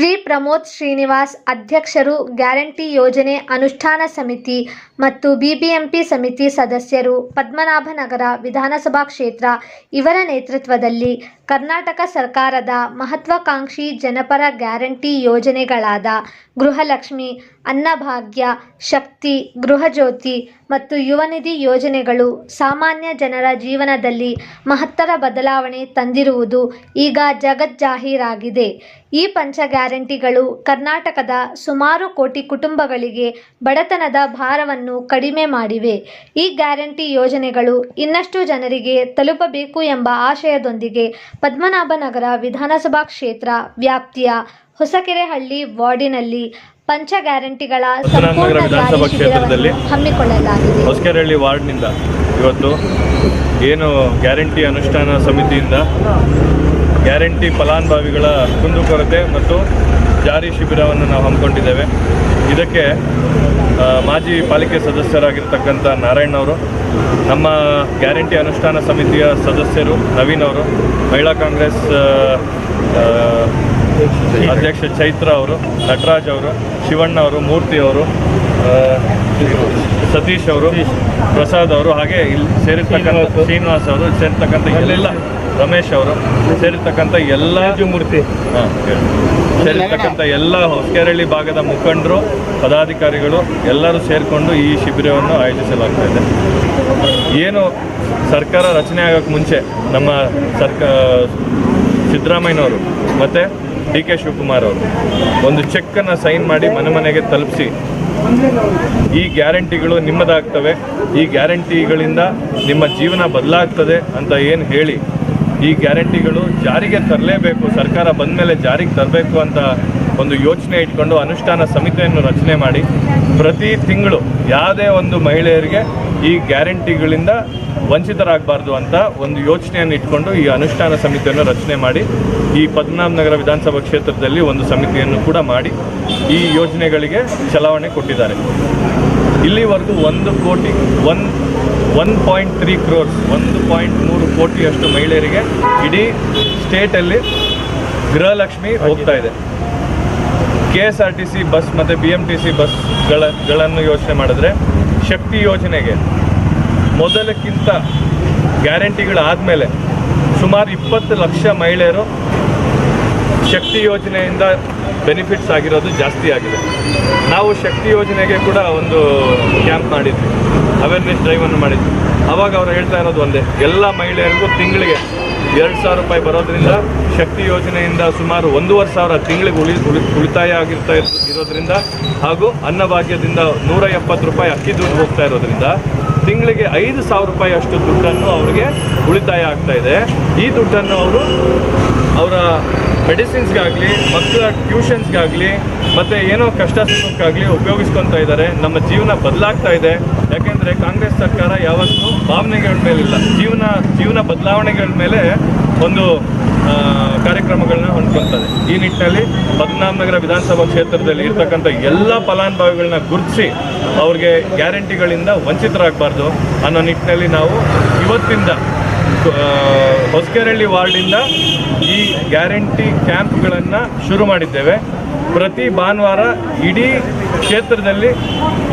ಶ್ರೀ ಪ್ರಮೋದ್ ಶ್ರೀನಿವಾಸ್ ಅಧ್ಯಕ್ಷರು ಗ್ಯಾರಂಟಿ ಯೋಜನೆ ಅನುಷ್ಠಾನ ಸಮಿತಿ ಮತ್ತು ಬಿಬಿಎಂಪಿ ಸಮಿತಿ ಸದಸ್ಯರು ಪದ್ಮನಾಭನಗರ ವಿಧಾನಸಭಾ ಕ್ಷೇತ್ರ ಇವರ ನೇತೃತ್ವದಲ್ಲಿ ಕರ್ನಾಟಕ ಸರ್ಕಾರದ ಮಹತ್ವಾಕಾಂಕ್ಷಿ ಜನಪರ ಗ್ಯಾರಂಟಿ ಯೋಜನೆಗಳಾದ ಗೃಹಲಕ್ಷ್ಮಿ, ಅನ್ನಭಾಗ್ಯ, ಶಕ್ತಿ, ಗೃಹಜ್ಯೋತಿ ಮತ್ತು ಯುವನಿಧಿ ಯೋಜನೆಗಳು ಸಾಮಾನ್ಯ ಜನರ ಜೀವನದಲ್ಲಿ ಮಹತ್ತರ ಬದಲಾವಣೆ ತಂದಿರುವುದು ಈಗ ಜಗಜ್ಜಾಹೀರಾಗಿದೆ ಈ ಪಂಚ ಗ್ಯಾರಂಟಿಗಳು ಕರ್ನಾಟಕದ ಸುಮಾರು ಕೋಟಿ ಕುಟುಂಬಗಳಿಗೆ ಬಡತನದ ಭಾರವನ್ನು ಕಡಿಮೆ ಮಾಡಿವೆ. ಈ ಗ್ಯಾರಂಟಿ ಯೋಜನೆಗಳು ಇನ್ನಷ್ಟು ಜನರಿಗೆ ತಲುಪಬೇಕು ಎಂಬ ಆಶಯದೊಂದಿಗೆ ಪದ್ಮನಾಭನಗರ ವಿಧಾನಸಭಾ ಕ್ಷೇತ್ರ ವ್ಯಾಪ್ತಿಯ ಹೊಸಕೆರೆಹಳ್ಳಿ ವಾರ್ಡಿನಲ್ಲಿ ಪಂಚ ಗ್ಯಾರಂಟಿಗಳ ಸಂಪೂರ್ಣ ಜಾರಿ ವಿಧಾನಸಭಾ ಕ್ಷೇತ್ರದಲ್ಲಿ ಶಿಬಿರವನ್ನು ಹಮ್ಮಿಕೊಳ್ಳಲಾಗಿದೆ. ಹೊಸಕೆರೆಹಳ್ಳಿ ವಾರ್ಡ್ನಿಂದ ಇವತ್ತು ಏನು ಗ್ಯಾರಂಟಿ ಅನುಷ್ಠಾನ ಸಮಿತಿಯಿಂದ ಗ್ಯಾರಂಟಿ ಫಲಾನುಭವಿಗಳ ಕುಂದುಕೊರತೆ ಮತ್ತು ಜಾರಿ ಶಿಬಿರವನ್ನು ನಾವು ಹಮ್ಮಿಕೊಂಡಿದ್ದೇವೆ. ಇದಕ್ಕೆ ಮಾಜಿ ಪಾಲಿಕೆ ಸದಸ್ಯರಾಗಿರ್ತಕ್ಕಂಥ ನಾರಾಯಣ್ ಅವರು ನಮ್ಮ ಗ್ಯಾರಂಟಿ ಅನುಷ್ಠಾನ ಸಮಿತಿಯ ಸದಸ್ಯರು ನವೀನ್ ಅವರು ಮಹಿಳಾ ಕಾಂಗ್ರೆಸ್ ಅಧ್ಯಕ್ಷ ಚೈತ್ರ ಅವರು ನಟರಾಜ್ ಅವರು ಶಿವಣ್ಣ ಅವರು ಮೂರ್ತಿ ಅವರು ಸತೀಶ್ ಅವರು ಪ್ರಸಾದ್ ಅವರು ಹಾಗೆ ಇಲ್ಲಿ ಸೇರಿರ್ತಕ್ಕಂಥ ಶ್ರೀನಿವಾಸ್ ಅವರು. ಸೇರಿರ್ತಕ್ಕಂಥ ಎಲ್ಲ ರಮೇಶ್ ಅವರು ಸೇರಿರ್ತಕ್ಕಂಥ ಎಲ್ಲ ಮೂರ್ತಿ ಸೇರಿರ್ತಕ್ಕಂಥ ಎಲ್ಲ ಹೊಸಕೆರಳಿ ಭಾಗದ ಮುಖಂಡರು ಪದಾಧಿಕಾರಿಗಳು ಎಲ್ಲರೂ ಸೇರಿಕೊಂಡು ಈ ಶಿಬಿರವನ್ನು ಆಯೋಜಿಸಲಾಗ್ತಾ ಇದೆ. ಏನು ಸರ್ಕಾರ ರಚನೆ ಆಗೋಕ್ಕೆ ಮುಂಚೆ ನಮ್ಮ ಸರ್ಕ ಸಿದ್ದರಾಮಯ್ಯನವರು ಮತ್ತು ಡಿ ಕೆ ಶಿವಕುಮಾರ್ ಅವರು ಒಂದು ಚೆಕ್ಕನ್ನು ಸೈನ್ ಮಾಡಿ ಮನೆ ಮನೆಗೆ ತಲುಪಿಸಿ. ಈ ಗ್ಯಾರಂಟಿಗಳು ನಿಮ್ಮದಾಗ್ತವೆ. ಈ ಗ್ಯಾರಂಟಿಗಳಿಂದ ನಿಮ್ಮ ಜೀವನ ಬದಲಾಗ್ತದೆ ಅಂತ ಏನು ಹೇಳಿ. ಈ ಗ್ಯಾರಂಟಿಗಳು ಜಾರಿಗೆ ತರಲೇಬೇಕು. ಸರ್ಕಾರ ಬಂದ ಮೇಲೆ ಜಾರಿಗೆ ತರಬೇಕು ಅಂತ ಒಂದು ಯೋಚನೆ ಇಟ್ಕೊಂಡು ಅನುಷ್ಠಾನ ಸಮಿತಿಯನ್ನು ರಚನೆ ಮಾಡಿ ಪ್ರತಿ ತಿಂಗಳು ಯಾವುದೇ ಒಂದು ಮಹಿಳೆಯರಿಗೆ ಈ ಗ್ಯಾರಂಟಿಗಳಿಂದ ವಂಚಿತರಾಗಬಾರ್ದು ಅಂತ ಒಂದು ಯೋಚನೆಯನ್ನು ಇಟ್ಕೊಂಡು ಈ ಅನುಷ್ಠಾನ ಸಮಿತಿಯನ್ನು ರಚನೆ ಮಾಡಿ ಈ ಪದ್ಮನಾಭನಗರ ವಿಧಾನಸಭಾ ಕ್ಷೇತ್ರದಲ್ಲಿ ಒಂದು ಸಮಿತಿಯನ್ನು ಕೂಡ ಮಾಡಿ ಈ ಯೋಜನೆಗಳಿಗೆ ಚಲಾವಣೆ ಕೊಟ್ಟಿದ್ದಾರೆ. ಇಲ್ಲಿವರೆಗೂ ಒಂದು ಕೋಟಿ, one one point three crores, ಒಂದು ಪಾಯಿಂಟ್ ಮೂರು ಕೋಟಿಯಷ್ಟು ಮಹಿಳೆಯರಿಗೆ ಇಡೀ ಸ್ಟೇಟಲ್ಲಿ ಗೃಹಲಕ್ಷ್ಮಿ ಹೋಗ್ತಾ ಇದೆ. K S R T C bus ಮತ್ತು ಬಿ ಎಂ ಟಿ ಸಿ ಬಸ್ಗಳ ಗಳನ್ನು ಯೋಚನೆ ಮಾಡಿದ್ರೆ ಶಕ್ತಿ ಯೋಜನೆಗೆ ಮೊದಲಕ್ಕಿಂತ ಗ್ಯಾರಂಟಿಗಳಾದಮೇಲೆ ಸುಮಾರು ಇಪ್ಪತ್ತು ಲಕ್ಷ ಮಹಿಳೆಯರು ಶಕ್ತಿ ಯೋಜನೆಯಿಂದ ಬೆನಿಫಿಟ್ಸ್ ಆಗಿರೋದು ಜಾಸ್ತಿ ಆಗಿದೆ. ನಾವು ಶಕ್ತಿ ಯೋಜನೆಗೆ ಕೂಡ ಒಂದು ಕ್ಯಾಂಪ್ ಮಾಡಿದ್ವಿ. ಅವೇರ್ನೆಸ್ ಡ್ರೈವನ್ನು ಮಾಡಿದ್ವಿ. ಅವಾಗ ಅವ್ರು ಹೇಳ್ತಾ ಇರೋದು ಒಂದೇ, ಎಲ್ಲ ಮಹಿಳೆಯರಿಗೂ ತಿಂಗಳಿಗೆ ಎರಡು ಸಾವಿರ ರೂಪಾಯಿ ಬರೋದ್ರಿಂದ ಶಕ್ತಿ ಯೋಜನೆಯಿಂದ ಸುಮಾರು ಒಂದೂವರೆ ಸಾವಿರ ತಿಂಗಳಿಗೆ ಉಳಿ ಉಳಿ, ಉಳಿತಾಯ ಆಗಿರ್ತಾ ಇರ್- ಇರೋದ್ರಿಂದ ಹಾಗೂ ಅನ್ನಭಾಗ್ಯದಿಂದ ನೂರ ಎಪ್ಪತ್ತು ರೂಪಾಯಿ ಅಕ್ಕಿ ದುಡ್ಡು ಹೋಗ್ತಾ ಇರೋದ್ರಿಂದ ತಿಂಗಳಿಗೆ ಐದು ಸಾವಿರ ರೂಪಾಯಿ ಅಷ್ಟು ದುಡ್ಡನ್ನು ಅವರಿಗೆ ಉಳಿತಾಯ ಆಗ್ತಾ ಇದೆ. ಈ ದುಡ್ಡನ್ನು ಅವರು ಅವರ ಮೆಡಿಸಿನ್ಸ್ಗಾಗಲಿ, ಮಕ್ಕಳ ಟ್ಯೂಷನ್ಸ್ಗಾಗಲಿ, ಮತ್ತು ಏನೋ ಕಷ್ಟ ಸುಖಕ್ಕಾಗಲಿ ಉಪಯೋಗಿಸ್ಕೊತಾ ಇದ್ದಾರೆ. ನಮ್ಮ ಜೀವನ ಬದಲಾಗ್ತಾ ಇದೆ. ಯಾಕೆಂದರೆ ಕಾಂಗ್ರೆಸ್ ಸರ್ಕಾರ ಯಾವತ್ತೂ ಭಾವನೆಗಳ ಮೇಲಿಲ್ಲ. ಜೀವನ ಜೀವನ ಬದಲಾವಣೆಗಳ ಮೇಲೆ ಒಂದು ಕಾರ್ಯಕ್ರಮಗಳನ್ನ ಹೊಂದ್ಕೊಳ್ತದೆ ಈ ನಿಟ್ಟಿನಲ್ಲಿ ಪದ್ಮನಾಭನಗರ ವಿಧಾನಸಭಾ ಕ್ಷೇತ್ರದಲ್ಲಿ ಇರ್ತಕ್ಕಂಥ ಎಲ್ಲ ಫಲಾನುಭವಿಗಳನ್ನ ಗುರುತಿಸಿ ಅವ್ರಿಗೆ ಗ್ಯಾರಂಟಿಗಳಿಂದ ವಂಚಿತರಾಗಬಾರ್ದು ಅನ್ನೋ ನಿಟ್ಟಿನಲ್ಲಿ ನಾವು ಇವತ್ತಿಂದ ಹೊಸಕೆರಳ್ಳಿ ವಾರ್ಡಿಂದ ಈ ಗ್ಯಾರಂಟಿ ಕ್ಯಾಂಪ್ಗಳನ್ನು ಶುರು ಮಾಡಿದ್ದೇವೆ. ಪ್ರತಿ ಭಾನುವಾರ ಇಡೀ ಕ್ಷೇತ್ರದಲ್ಲಿ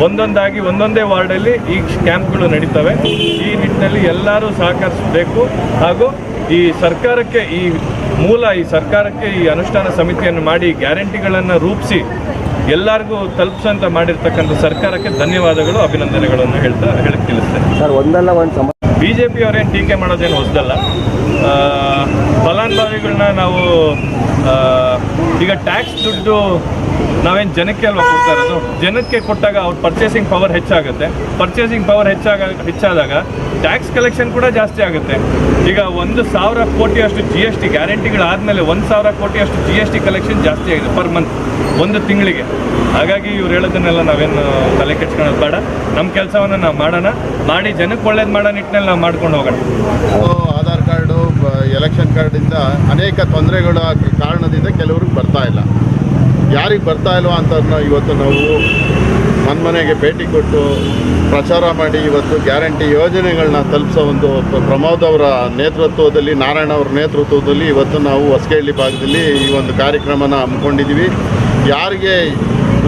ಒಂದೊಂದಾಗಿ ಒಂದೊಂದೇ ವಾರ್ಡಲ್ಲಿ ಈ ಕ್ಯಾಂಪ್ಗಳು ನಡೀತವೆ. ಈ ನಿಟ್ಟಿನಲ್ಲಿ ಎಲ್ಲರೂ ಸಹಕರಿಸಬೇಕು. ಹಾಗೂ ಈ ಸರ್ಕಾರಕ್ಕೆ ಈ ಮೂಲ ಈ ಸರ್ಕಾರಕ್ಕೆ ಈ ಅನುಷ್ಠಾನ ಸಮಿತಿಯನ್ನು ಮಾಡಿ ಗ್ಯಾರಂಟಿಗಳನ್ನು ರೂಪಿಸಿ ಎಲ್ಲರಿಗೂ ತಲುಪಿಸಂತ ಮಾಡಿರ್ತಕ್ಕಂಥ ಸರ್ಕಾರಕ್ಕೆ ಧನ್ಯವಾದಗಳು ಅಭಿನಂದನೆಗಳನ್ನು ಹೇಳ್ತಾ ಹೇಳಕ್ಕೆ ತಿಳಿಸ್ತೇನೆ. ಸರ್ ಒಂದಲ್ಲ ಒಂದು ಸಮ ಬಿ ಜೆ ಪಿ ಅವರೇನು ಟೀಕೆ ಮಾಡೋದೇನು ಹೊಸದಲ್ಲ. ಫಲಾನುಭವಿಗಳನ್ನ ನಾವು ಈಗ ಟ್ಯಾಕ್ಸ್ ದುಡ್ಡು ನಾವೇನು ಜನಕ್ಕೆ ಅಲ್ವಾ ಕೊಡ್ತಾ ಇರೋದು? ಜನಕ್ಕೆ ಕೊಟ್ಟಾಗ ಅವ್ರ ಪರ್ಚೇಸಿಂಗ್ ಪವರ್ ಹೆಚ್ಚಾಗುತ್ತೆ. ಪರ್ಚೇಸಿಂಗ್ ಪವರ್ ಹೆಚ್ಚಾಗ, ಹೆಚ್ಚಾದಾಗ ಟ್ಯಾಕ್ಸ್ ಕಲೆಕ್ಷನ್ ಕೂಡ ಜಾಸ್ತಿ ಆಗುತ್ತೆ. ಈಗ ಒಂದು ಸಾವಿರ ಕೋಟಿಯಷ್ಟು ಜಿ ಎಸ್ ಟಿ ಗ್ಯಾರಂಟಿಗಳಾದಮೇಲೆ ಒಂದು ಸಾವಿರ ಕೋಟಿಯಷ್ಟು ಜಿ ಎಸ್ ಟಿ ಕಲೆಕ್ಷನ್ ಜಾಸ್ತಿ ಆಗಿದೆ ಪರ್ ಮಂತ್ ಒಂದು ತಿಂಗಳಿಗೆ. ಹಾಗಾಗಿ ಇವ್ರು ಹೇಳೋದನ್ನೆಲ್ಲ ನಾವೇನು ತಲೆ ಕೆಚ್ಕೊಳ್ಳೋದು ಬೇಡ. ನಮ್ಮ ಕೆಲಸವನ್ನು ನಾವು ಮಾಡೋಣ. ಮಾಡಿ ಜನಕ್ಕೆ ಒಳ್ಳೇದು ಮಾಡೋ ನಿಟ್ಟಿನಲ್ಲಿ ನಾವು ಮಾಡ್ಕೊಂಡು ಹೋಗೋಣ. ಎಲೆಕ್ಷನ್ ಕಾರ್ಡಿಂದ ಅನೇಕ ತೊಂದರೆಗಳ ಕಾರಣದಿಂದ ಕೆಲವ್ರಿಗೆ ಬರ್ತಾ ಇಲ್ಲ. ಯಾರಿಗೆ ಬರ್ತಾ ಇಲ್ವಾ ಅಂತ ಇವತ್ತು ನಾವು ಮನ್ಮನೆಗೆ ಭೇಟಿ ಕೊಟ್ಟು ಪ್ರಚಾರ ಮಾಡಿ ಇವತ್ತು ಗ್ಯಾರಂಟಿ ಯೋಜನೆಗಳನ್ನ ತಲುಪಿಸೋ ಒಂದು ಪ್ರ- ಪ್ರಮೋದ್ ಅವರ ನೇತೃತ್ವದಲ್ಲಿ, ನಾರಾಯಣ ಅವರ ನೇತೃತ್ವದಲ್ಲಿ ಇವತ್ತು ನಾವು ಹೊಸಕೇಳಿ ಭಾಗದಲ್ಲಿ ಈ ಒಂದು ಕಾರ್ಯಕ್ರಮನ ಹಮ್ಮಿಕೊಂಡಿದ್ದೀವಿ. ಯಾರಿಗೆ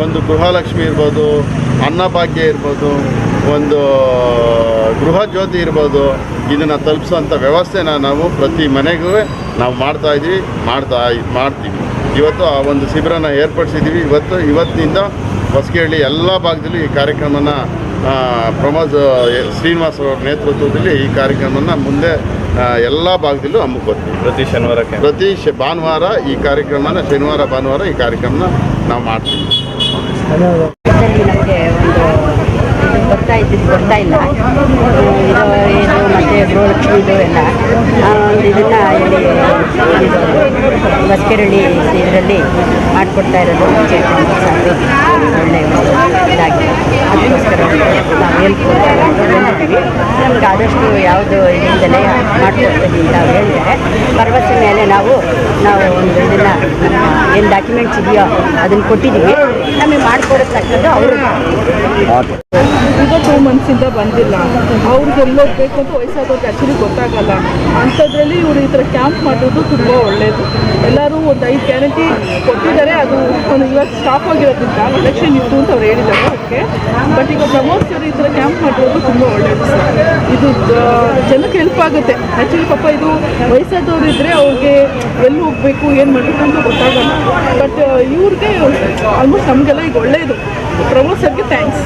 ಒಂದು ಗೃಹಲಕ್ಷ್ಮಿ ಇರ್ಬೋದು ಅನ್ನಭಾಗ್ಯ ಇರ್ಬೋದು ಒಂದು ಗೃಹ ಜ್ಯೋತಿ ಇರ್ಬೋದು ಇದನ್ನು ತಲುಪಿಸೋಂಥ ವ್ಯವಸ್ಥೆನ ನಾವು ಪ್ರತಿ ಮನೆಗೂ ನಾವು ಮಾಡ್ತಾ ಇದ್ದೀವಿ ಮಾಡ್ತಾ ಮಾಡ್ತೀವಿ. ಇವತ್ತು ಆ ಒಂದು ಶಿಬಿರನ ಏರ್ಪಡಿಸಿದ್ದೀವಿ ಇವತ್ತು ಇವತ್ತಿನಿಂದ ಹೊಸಕೇಳಿ ಎಲ್ಲ ಭಾಗದಲ್ಲೂ ಈ ಕಾರ್ಯಕ್ರಮನ ಪ್ರಮೋದ್ ಶ್ರೀನಿವಾಸ್ ಅವರ ನೇತೃತ್ವದಲ್ಲಿ ಈ ಕಾರ್ಯಕ್ರಮನ ಮುಂದೆ ಎಲ್ಲ ಭಾಗದಲ್ಲೂ ಹಮ್ಮಿಕೊಡ್ತೀವಿ. ಪ್ರತಿ ಶನಿವಾರಕ್ಕೆ? ಪ್ರತಿ ಶ ಭಾನುವಾರ ಈ ಕಾರ್ಯಕ್ರಮನ ಶನಿವಾರ ಭಾನುವಾರ ಈ ಕಾರ್ಯಕ್ರಮನ ನಾವು ಮಾಡ್ತೀವಿ. ಇದರಲ್ಲಿ ನಮಗೆ ಒಂದು ಇದು ಬರ್ತಾ ಇದ್ದಿದ್ದು ಬರ್ತಾ ಇಲ್ಲ. ಇದು ಇದು, ಮತ್ತು ಗೃಹಲಕ್ಷ್ಮಿದು ಎಲ್ಲ. ಆ, ಒಂದು ಇದನ್ನು ಇಲ್ಲಿ ಬಸ್ಕೆರಳ್ಳಿ ಇದರಲ್ಲಿ ಮಾಡಿಕೊಡ್ತಾ ಇರೋದು ಒಳ್ಳೆಯ ಇದಾಗಿ ಅದಕ್ಕೋಸ್ಕರ ನಾವು ನಮ್ಗೆ ಆದಷ್ಟು ಯಾವುದು ಇದರಿಂದಲೇ ಮಾಡಿಕೊಡ್ತೀವಿ ಅಂತ ಹೇಳಿದರೆ ಭರವಸೆ ಮೇಲೆ ನಾವು ನಾವು ಒಂದು ಇದನ್ನು ಏನು ಡಾಕ್ಯುಮೆಂಟ್ಸ್ ಇದೆಯೋ ಅದನ್ನು ಕೊಟ್ಟಿದ್ದೀವಿ. ನಮಗೆ ಮಾಡಿಕೊಡತಕ್ಕದ್ದು ಅವರು ಈಗ ಟೂ ಮಂತ್ಸಿಂದ ಬಂದಿಲ್ಲ. ಅವ್ರಿಗೆ ಎಲ್ಲೋಗ್ಬೇಕು ಅಂತ ವಯಸ್ಸಾದವ್ರಿಗೆ ಆ್ಯಕ್ಚುಲಿ ಗೊತ್ತಾಗಲ್ಲ. ಅಂಥದ್ರಲ್ಲಿ ಇವರು ಈ ಥರ ಕ್ಯಾಂಪ್ ಮಾಡೋದು ತುಂಬ ಒಳ್ಳೆಯದು ಎಲ್ಲರೂ ಒಂದು ಐದು ಗ್ಯಾರಂಟಿ ಕೊಟ್ಟಿದ್ದಾರೆ. ಅದು ಒಂದು ಇವತ್ತು ಸ್ಟಾಪ್ ಆಗಿರೋದ್ರಿಂದ ಎಲೆಕ್ಷನ್ ಇತ್ತು ಅಂತ ಅವ್ರು ಹೇಳಿದ್ದಾರೆ ಓಕೆ ಬಟ್ ಈಗ ಪ್ರಮೋದ್ ಸರ್ ಈ ಥರ ಕ್ಯಾಂಪ್ ಮಾಡಿರೋದು ತುಂಬ ಒಳ್ಳೆಯದು ಸರ್ ಇದು ಜನಕ್ಕೆ ಹೆಲ್ಪ್ ಆಗುತ್ತೆ. ಆ್ಯಕ್ಚುಲಿ ಪಾಪ ಇದು ವಯಸ್ಸಾದವ್ರು ಇದ್ದರೆ ಅವ್ರಿಗೆ ಎಲ್ಲಿ ಹೋಗಬೇಕು, ಏನು ಮಾಡಬೇಕು ಅಂತ ಗೊತ್ತಾಗಲ್ಲ. ಬಟ್ ಇವ್ರಿಗೆ ಆಲ್ಮೋಸ್ಟ್ ನಮಗೆಲ್ಲ ಈಗ ಒಳ್ಳೆಯದು ಪ್ರಮೋದ್ ಸರ್ಗೆ ಥ್ಯಾಂಕ್ಸ್